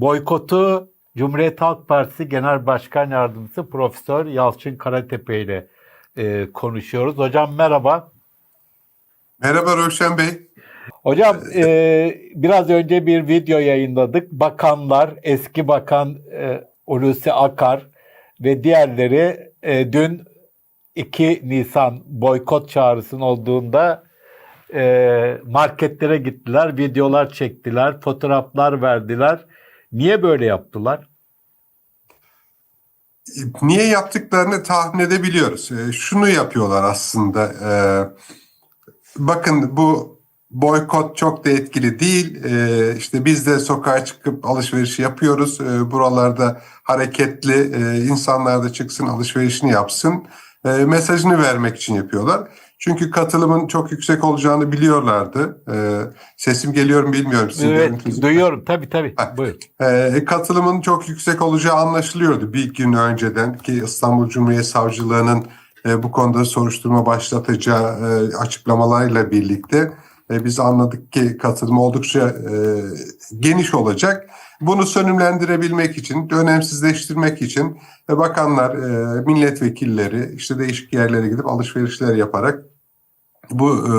boykotu Cumhuriyet Halk Partisi Genel Başkan Yardımcısı Profesör Yalçın Karatepe ile e, konuşuyoruz. Hocam merhaba. Merhaba Rövşen Bey. Hocam e, biraz önce bir video yayınladık. Bakanlar, eski bakan e, Hulusi Akar ve diğerleri e, dün 2 Nisan boykot çağrısının olduğunda e, marketlere gittiler, videolar çektiler, fotoğraflar verdiler. Niye böyle yaptılar? Niye yaptıklarını tahmin edebiliyoruz. Ee, Şunu yapıyorlar aslında. Ee, Bakın bu boykot çok da etkili değil. Ee, İşte biz de sokağa çıkıp alışveriş yapıyoruz. Ee, Buralarda hareketli e, insanlar da çıksın alışverişini yapsın. Ee, Mesajını vermek için yapıyorlar. Çünkü katılımın çok yüksek olacağını biliyorlardı. Ee, Sesim geliyor mu bilmiyorum. Sizin evet, görüntünüzü- duyuyorum. Tabii tabii. Ha. Buyur. Ee, katılımın çok yüksek olacağı anlaşılıyordu bir gün önceden ki İstanbul Cumhuriyet Savcılığı'nın e, bu konuda soruşturma başlatacağı e, açıklamalarıyla birlikte e, biz anladık ki katılım oldukça e, geniş olacak. Bunu sönümlendirebilmek için, önemsizleştirmek için e, bakanlar, e, milletvekilleri işte değişik yerlere gidip alışverişler yaparak bu e,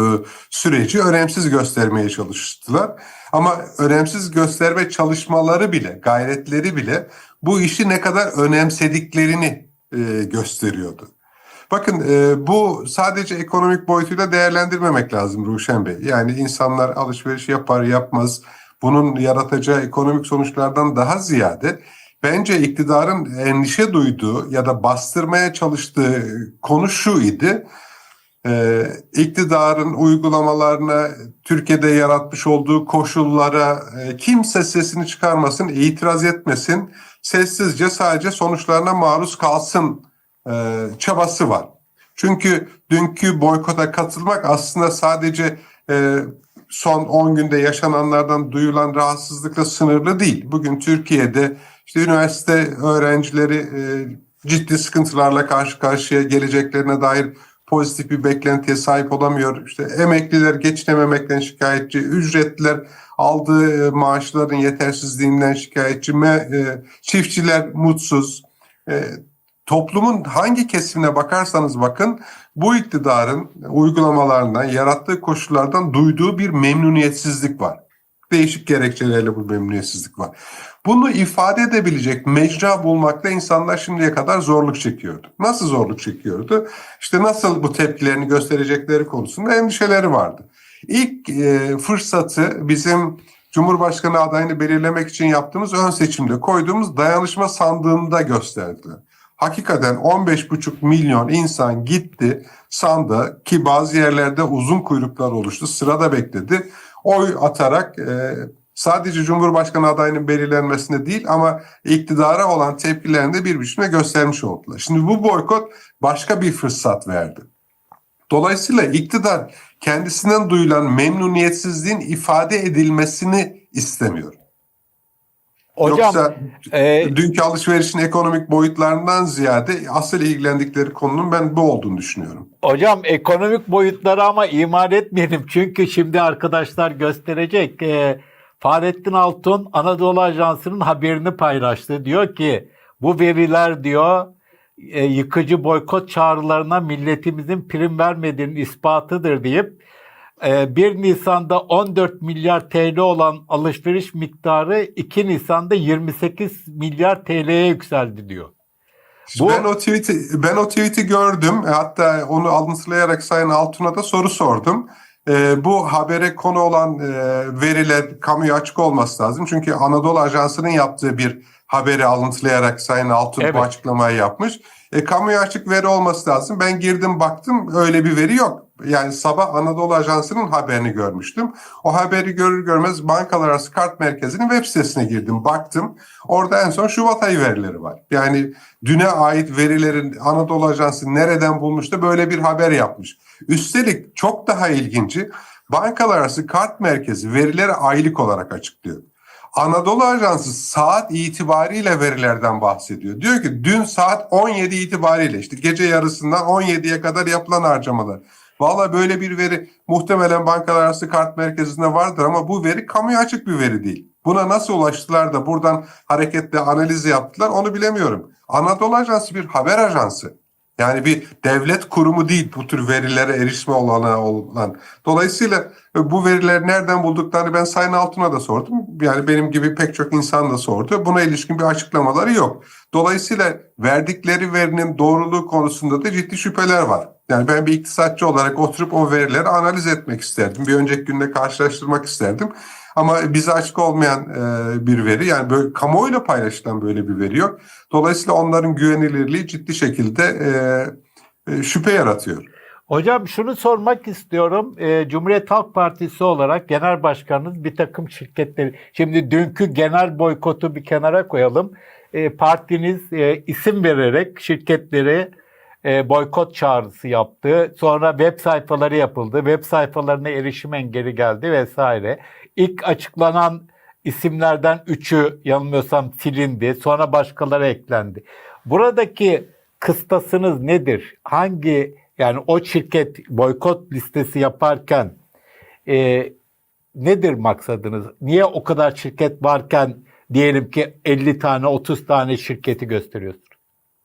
süreci önemsiz göstermeye çalıştılar. Ama önemsiz gösterme çalışmaları bile, gayretleri bile bu işi ne kadar önemsediklerini e, gösteriyordu. Bakın e, bu sadece ekonomik boyutuyla değerlendirmemek lazım Ruşen Bey. Yani insanlar alışveriş yapar yapmaz bunun yaratacağı ekonomik sonuçlardan daha ziyade bence iktidarın endişe duyduğu ya da bastırmaya çalıştığı konu şu idi. Ee, iktidarın uygulamalarına, Türkiye'de yaratmış olduğu koşullara e, kimse sesini çıkarmasın, itiraz etmesin, sessizce sadece sonuçlarına maruz kalsın e, çabası var. Çünkü dünkü boykota katılmak aslında sadece e, son 10 günde yaşananlardan duyulan rahatsızlıkla sınırlı değil. Bugün Türkiye'de işte üniversite öğrencileri e, ciddi sıkıntılarla karşı karşıya geleceklerine dair pozitif bir beklentiye sahip olamıyor. İşte emekliler geçinememekten şikayetçi, ücretliler aldığı e, maaşların yetersizliğinden şikayetçi, e, çiftçiler mutsuz. E, Toplumun hangi kesimine bakarsanız bakın bu iktidarın uygulamalarından, yarattığı koşullardan duyduğu bir memnuniyetsizlik var. Değişik gerekçelerle bu memnuniyetsizlik var. Bunu ifade edebilecek mecra bulmakta insanlar şimdiye kadar zorluk çekiyordu. Nasıl zorluk çekiyordu? İşte nasıl bu tepkilerini gösterecekleri konusunda endişeleri vardı. İlk e, fırsatı bizim Cumhurbaşkanı adayını belirlemek için yaptığımız ön seçimde koyduğumuz dayanışma sandığında gösterdiler. Hakikaten 15,5 milyon insan gitti sandığa ki bazı yerlerde uzun kuyruklar oluştu. Sırada bekledi. Oy atarak e, sadece Cumhurbaşkanı adayının belirlenmesine değil ama iktidara olan tepkilerini de bir biçimde göstermiş oldular. Şimdi bu boykot başka bir fırsat verdi. Dolayısıyla iktidar kendisinden duyulan memnuniyetsizliğin ifade edilmesini istemiyor. Hocam Yoksa e, dünkü alışverişin ekonomik boyutlarından ziyade asıl ilgilendikleri konunun ben bu olduğunu düşünüyorum. Hocam ekonomik boyutları ama imal etmeyelim. Çünkü şimdi arkadaşlar gösterecek. Ee, Fahrettin Altun Anadolu Ajansı'nın haberini paylaştı. Diyor ki bu veriler diyor e, yıkıcı boykot çağrılarına milletimizin prim vermediğinin ispatıdır deyip e, 1 Nisan'da 14 milyar TL olan alışveriş miktarı 2 Nisan'da 28 milyar TL'ye yükseldi diyor. Bu- Ben o tweet'i ben o tweet'i gördüm. E, Hatta onu alıntılayarak Sayın Altun'a da soru sordum. E, bu habere konu olan e, veriler kamuya açık olması lazım. Çünkü Anadolu Ajansı'nın yaptığı bir haberi alıntılayarak Sayın Altun Evet. bu açıklamayı yapmış. E, kamuya açık veri olması lazım. Ben girdim baktım öyle bir veri yok. Yani sabah Anadolu Ajansı'nın haberini görmüştüm. O haberi görür görmez Bankalar Arası Kart Merkezi'nin web sitesine girdim. Baktım. Orada en son Şubat ayı verileri var. Yani düne ait verilerin Anadolu Ajansı nereden bulmuş da böyle bir haber yapmış. Üstelik çok daha ilginci Bankalar Arası Kart Merkezi verileri aylık olarak açıklıyor. Anadolu Ajansı saat itibariyle verilerden bahsediyor. Diyor ki dün saat 17 itibariyle işte gece yarısından 17'ye kadar yapılan harcamalar. Valla böyle bir veri muhtemelen bankalar kart merkezinde vardır ama bu veri kamuya açık bir veri değil. Buna nasıl ulaştılar da buradan hareketle analiz yaptılar onu bilemiyorum. Anadolu Ajansı bir haber ajansı. Yani bir devlet kurumu değil bu tür verilere erişme olanağı olan. Dolayısıyla e, bu verileri nereden bulduklarını ben Sayın Altun'a da sordum. Yani benim gibi pek çok insan da sordu. Buna ilişkin bir açıklamaları yok. Dolayısıyla verdikleri verinin doğruluğu konusunda da ciddi şüpheler var. Yani ben bir iktisatçı olarak oturup o verileri analiz etmek isterdim. Bir önceki günde karşılaştırmak isterdim. Ama bize açık olmayan e, bir veri yani böyle kamuoyuyla paylaşılan böyle bir veri yok. Dolayısıyla onların güvenilirliği ciddi şekilde e, e, şüphe yaratıyor. Hocam şunu sormak istiyorum. Cumhuriyet Halk Partisi olarak genel başkanınız bir takım şirketleri. Şimdi dünkü genel boykotu bir kenara koyalım. Partiniz isim vererek şirketleri e, boykot çağrısı yaptı. Sonra web sayfaları yapıldı. Web sayfalarına erişim engeli geldi vesaire. İlk açıklanan isimlerden üçü yanılmıyorsam silindi. Sonra başkaları eklendi. Buradaki kıstasınız nedir? Hangi yani o şirket boykot listesi yaparken e, nedir maksadınız? Niye o kadar şirket varken diyelim ki 50 tane 30 tane şirketi gösteriyorsunuz?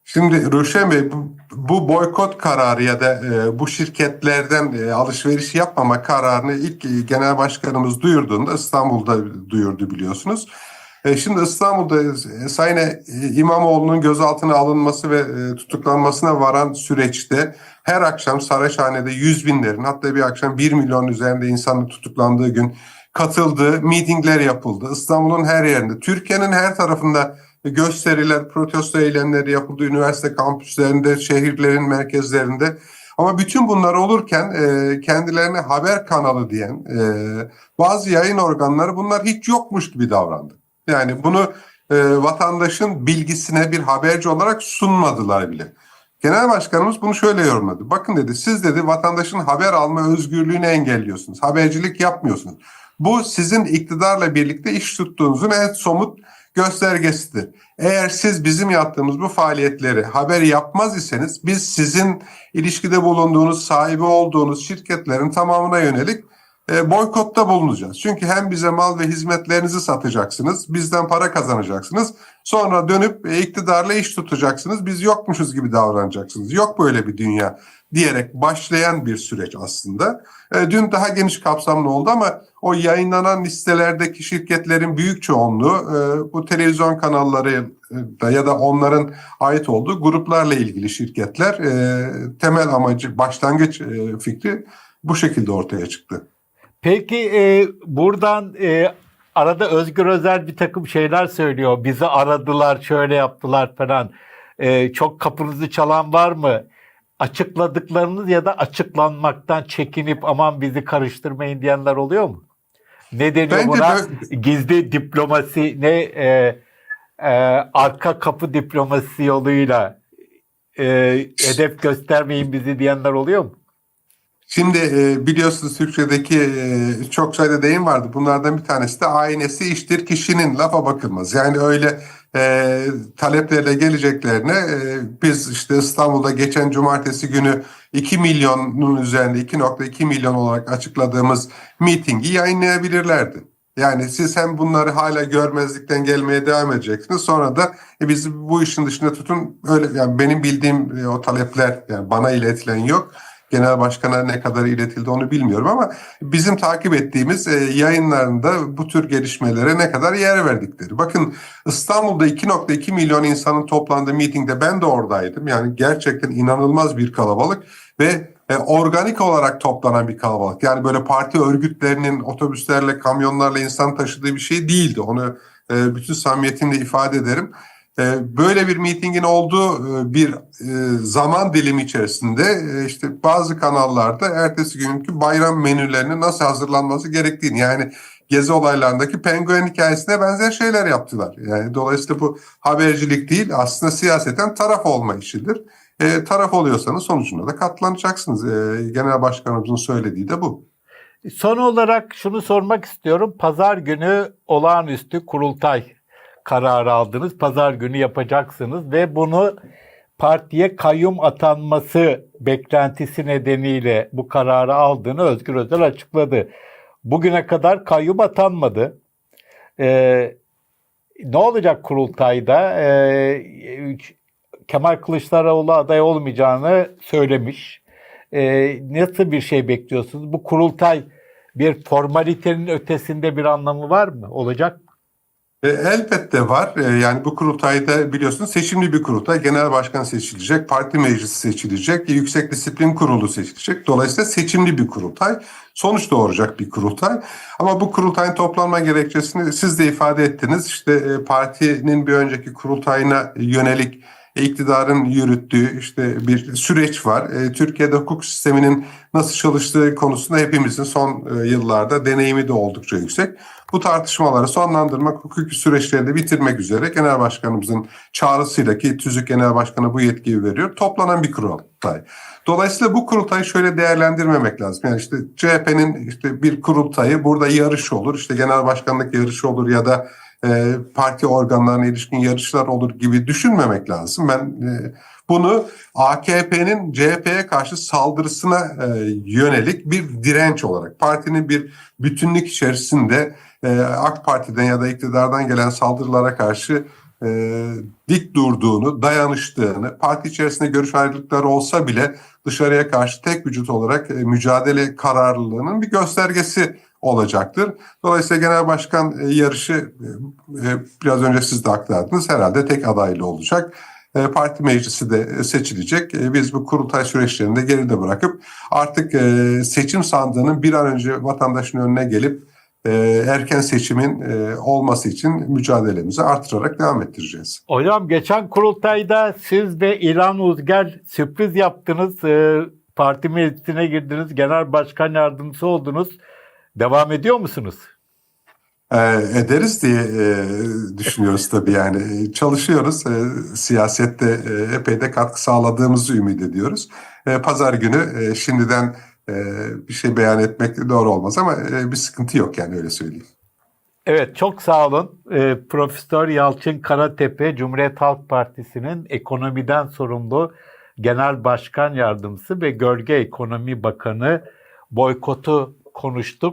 Şimdi Ruşen Bey bu, boykot kararı ya da e, bu şirketlerden e, alışveriş yapmama kararını ilk e, genel başkanımız duyurduğunda İstanbul'da duyurdu biliyorsunuz. Şimdi İstanbul'da e, Sayın İmamoğlu'nun gözaltına alınması ve tutuklanmasına varan süreçte her akşam Saraçhane'de yüz binlerin hatta bir akşam 1 milyon üzerinde insanın tutuklandığı gün katıldığı mitingler yapıldı. İstanbul'un her yerinde, Türkiye'nin her tarafında gösteriler, protesto eylemleri yapıldı üniversite kampüslerinde, şehirlerin merkezlerinde. Ama bütün bunlar olurken e, kendilerine haber kanalı diyen e, bazı yayın organları bunlar hiç yokmuş gibi davrandı. Yani bunu e, vatandaşın bilgisine bir haberci olarak sunmadılar bile. Genel başkanımız bunu şöyle yorumladı. Bakın dedi siz dedi vatandaşın haber alma özgürlüğünü engelliyorsunuz. Habercilik yapmıyorsunuz. Bu sizin iktidarla birlikte iş tuttuğunuzun en somut göstergesidir. Eğer siz bizim yaptığımız bu faaliyetleri haber yapmaz iseniz biz sizin ilişkide bulunduğunuz, sahibi olduğunuz şirketlerin tamamına yönelik e, boykotta bulunacağız. Çünkü hem bize mal ve hizmetlerinizi satacaksınız, bizden para kazanacaksınız. Sonra dönüp e, iktidarla iş tutacaksınız. Biz yokmuşuz gibi davranacaksınız. Yok böyle bir dünya diyerek başlayan bir süreç aslında. E, dün daha geniş kapsamlı oldu ama o yayınlanan listelerdeki şirketlerin büyük çoğunluğu e, bu televizyon kanalları da ya da onların ait olduğu gruplarla ilgili şirketler. E, temel amacı, başlangıç e, fikri bu şekilde ortaya çıktı. Peki e, buradan e, arada Özgür Özel bir takım şeyler söylüyor. Bizi aradılar, şöyle yaptılar falan. E, çok kapınızı çalan var mı? Açıkladıklarınız ya da açıklanmaktan çekinip aman bizi karıştırmayın diyenler oluyor mu? Ne deniyor Bence buna? böyle- Gizli diplomasi, ne e, e, arka kapı diplomasi yoluyla e, hedef göstermeyin bizi diyenler oluyor mu? Şimdi e, biliyorsunuz Türkçedeki e, çok sayıda deyim vardı. Bunlardan bir tanesi de aynesi iştir kişinin lafa bakılmaz. Yani öyle e, taleplerle geleceklerine e, biz işte İstanbul'da geçen cumartesi günü 2 milyonun üzerinde 2.2 milyon olarak açıkladığımız mitingi yayınlayabilirlerdi. Yani siz hem bunları hala görmezlikten gelmeye devam edeceksiniz. Sonra da e, biz bu işin dışında tutun öyle yani benim bildiğim e, o talepler yani bana iletilen yok. Genel başkana ne kadar iletildi onu bilmiyorum ama bizim takip ettiğimiz e, yayınlarında bu tür gelişmelere ne kadar yer verdikleri. Bakın İstanbul'da 2.2 milyon insanın toplandığı mitingde ben de oradaydım. Yani gerçekten inanılmaz bir kalabalık ve e, organik olarak toplanan bir kalabalık. Yani böyle parti örgütlerinin otobüslerle, kamyonlarla insan taşıdığı bir şey değildi. Onu e, bütün samimiyetimle ifade ederim. E, böyle bir mitingin olduğu e, bir e, zaman dilimi içerisinde işte bazı kanallarda ertesi günkü bayram menülerinin nasıl hazırlanması gerektiğini yani gezi olaylarındaki penguen hikayesine benzer şeyler yaptılar. Yani dolayısıyla bu habercilik değil aslında siyaseten taraf olma işidir. E, taraf oluyorsanız sonucunda da katlanacaksınız. E, Genel Başkanımızın söylediği de bu. Son olarak şunu sormak istiyorum. Pazar günü olağanüstü kurultay kararı aldınız. Pazar günü yapacaksınız ve bunu partiye kayyum atanması beklentisi nedeniyle bu kararı aldığını Özgür Özel açıkladı. Bugüne kadar kayyum atanmadı. Ee, ne olacak kurultayda? Ee, Kemal Kılıçdaroğlu aday olmayacağını söylemiş. Ee, nasıl bir şey bekliyorsunuz? Bu kurultay bir formalitenin ötesinde bir anlamı var mı? Olacak? E, elbette var. E, yani bu kurultayda biliyorsunuz seçimli bir kurultay. Genel başkan seçilecek, parti meclisi seçilecek, yüksek disiplin kurulu seçilecek. Dolayısıyla seçimli bir kurultay. Sonuç doğuracak bir kurultay. Ama bu kurultayın toplanma gerekçesini siz de ifade ettiniz. İşte e, partinin bir önceki kurultayına yönelik iktidarın yürüttüğü işte bir süreç var. E, Türkiye'de hukuk sisteminin nasıl çalıştığı konusunda hepimizin son e, yıllarda deneyimi de oldukça yüksek. Bu tartışmaları sonlandırmak, hukuki süreçleri bitirmek üzere Genel Başkanımızın çağrısıyla ki TÜZÜK Genel Başkanı bu yetkiyi veriyor. Toplanan bir kurultay. Dolayısıyla bu kurultayı şöyle değerlendirmemek lazım. Yani işte CHP'nin işte bir kurultayı burada yarış olur. işte genel başkanlık yarışı olur ya da e, parti organlarına ilişkin yarışlar olur gibi düşünmemek lazım. Ben e, bunu AKP'nin CHP'ye karşı saldırısına e, yönelik bir direnç olarak partinin bir bütünlük içerisinde AK Parti'den ya da iktidardan gelen saldırılara karşı dik durduğunu, dayanıştığını, parti içerisinde görüş ayrılıkları olsa bile dışarıya karşı tek vücut olarak mücadele kararlılığının bir göstergesi olacaktır. Dolayısıyla genel başkan e, yarışı e, e, biraz önce siz de aktardınız herhalde tek adaylı olacak. Parti meclisi de seçilecek. Biz bu kurultay süreçlerini de geride bırakıp artık seçim sandığının bir an önce vatandaşın önüne gelip erken seçimin olması için mücadelemizi artırarak devam ettireceğiz. Hocam geçen kurultayda siz ve İlhan Uzger sürpriz yaptınız. Parti meclisine girdiniz. Genel başkan yardımcısı oldunuz. Devam ediyor musunuz? E, ederiz diye e, düşünüyoruz tabii yani. Çalışıyoruz. E, siyasette e, epey de katkı sağladığımızı ümit ediyoruz. E, Pazar günü e, şimdiden e, bir şey beyan etmek doğru olmaz ama e, bir sıkıntı yok yani öyle söyleyeyim. Evet çok sağ olun. Ee, Profesör Yalçın Karatepe Cumhuriyet Halk Partisi'nin ekonomiden sorumlu genel başkan yardımcısı ve gölge ekonomi bakanı boykotu konuştuk.